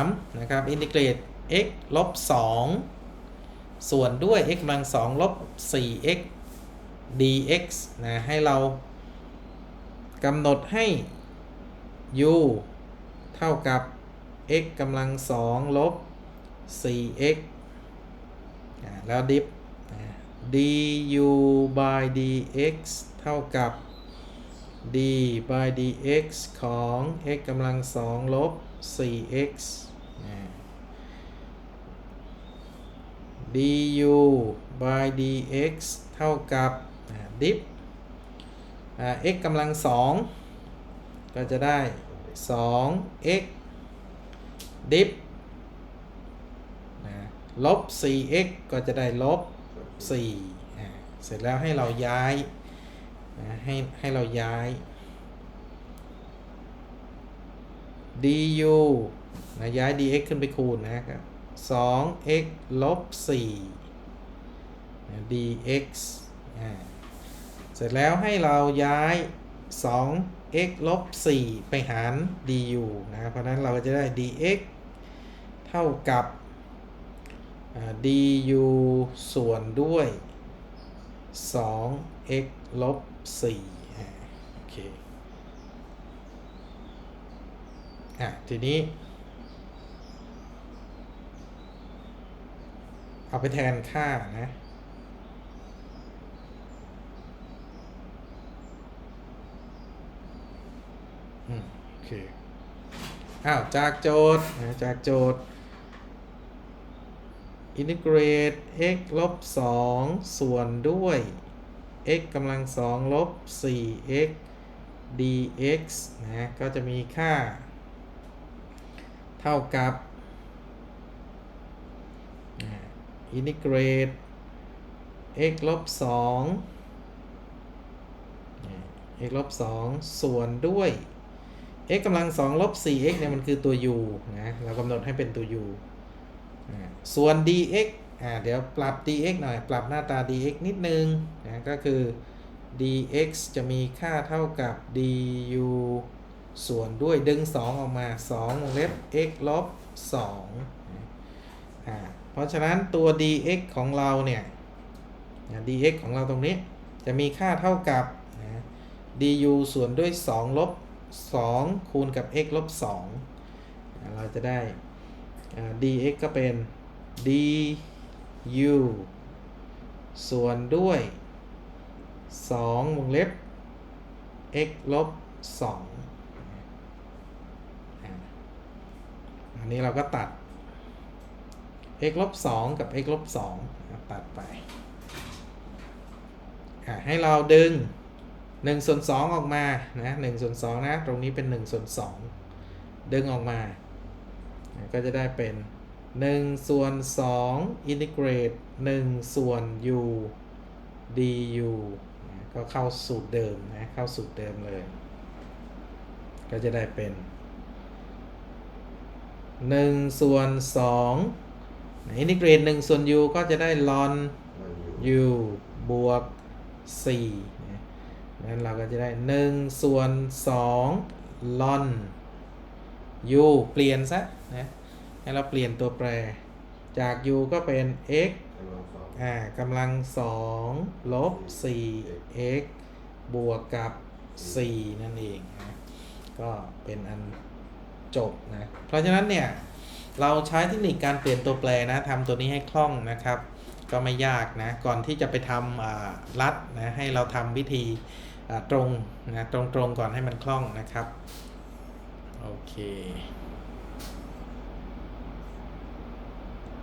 3นะครับอินทิเกรต x ลบ2ส่วนด้วย x กำลัง2ลบ 4x dx นะให้เรากำหนดให้ u เท่ากับ x กำลัง2ลบ 4x อ่าแล้วดิฟ du by dx เท่ากับ d by dx ของ x กำลัง2ลบ 4x อ่า du by dx เท่ากับ ดิฟ x กำลัง2ก็จะได้ 2x ดิฟลบ 4x ก็จะได้ลบ4อ่เสร็จแล้วให้เราย้ายให้ให้เราย้าย du นะย้าย dx ขึ้นไปคูณนะครับ 2x ลบ4 dx เสร็จแล้วให้เราย้าย 2x ลบ4ไปหาร du นะเพราะนั้นเราก็จะได้ dx เท่ากับ du ส่วนด้วย 2x ลบ4โอเค อะ ทีนี้ เอาไปแทนค่านะ อืมโอเค อ้าว จากโจทย์นะจากโจทย์อินทิเกรต x ลบ2ส่วนด้วย x กำลัง2ลบ 4x dx นะ ก็จะมีค่า เท่ากับ อินทิเกรต x ลบ2 x ลบ2ส่วนด้วย x กำลัง2ลบ 4x เนี่ยมันคือตัว u นะ เรากำหนดให้เป็นตัว u ส่วน dx อ่าเดี๋ยวปรับ dx หน่อย ปรับหน้าตา dx นิดนึงนะก็คือ dx จะมีค่าเท่ากับ du ส่วนด้วยดึง 2 ออกมา 2 วงเล็บ x ลบ2อ่า เพราะฉะนั้นตัว dx ของเราเนี่ยนะ dx ของเราตรงนี้จะมีค่าเท่ากับนะ du ส่วนด้วย 2 ลบ 2 คูณกับ x ลบ2อ่าเราจะได้ dx ก็เป็น du ส่วนด้วย 2 วงเล็บ x ลบ 2อ่าอันนี้เราก็ตัด x ลบ2กับ x ลบ2อะตัดไปให้เราดึง1ส่วน2ออกมานะ1ส่วน2นะตรงนี้เป็น1ส่วน2ดึงออกมา ก็จะได้เป็น1ส่วน2อินทิเกรต1ส่วน u du นะก็เข้าสูตรเดิมนะเข้าสูตรเดิมเลย ก็จะได้เป็น1ส่วน2 อินทิเกรต1ส่วน u ก็จะได้ ln u บวก4นะนั้นเราก็จะได้ 1 ส่วน2 ln u เปลี่ยนซะนะให้เราเปลี่ยนตัวแปร จาก u ก็เป็น x อ่ากำลัง 2 ลบ 4x บวกกับ 4 นั่นเองนะก็เป็นอันจบนะ เพราะฉะนั้นเนี่ย เราใช้เทคนิคการเปลี่ยนตัวแปรนะทำตัวนี้ให้คล่องนะครับ ก็ไม่ยากนะ ก่อนที่จะไปทำรัดนะให้เราทำวิธีตรงนะตรงๆก่อนให้มันคล่องนะครับ โอเค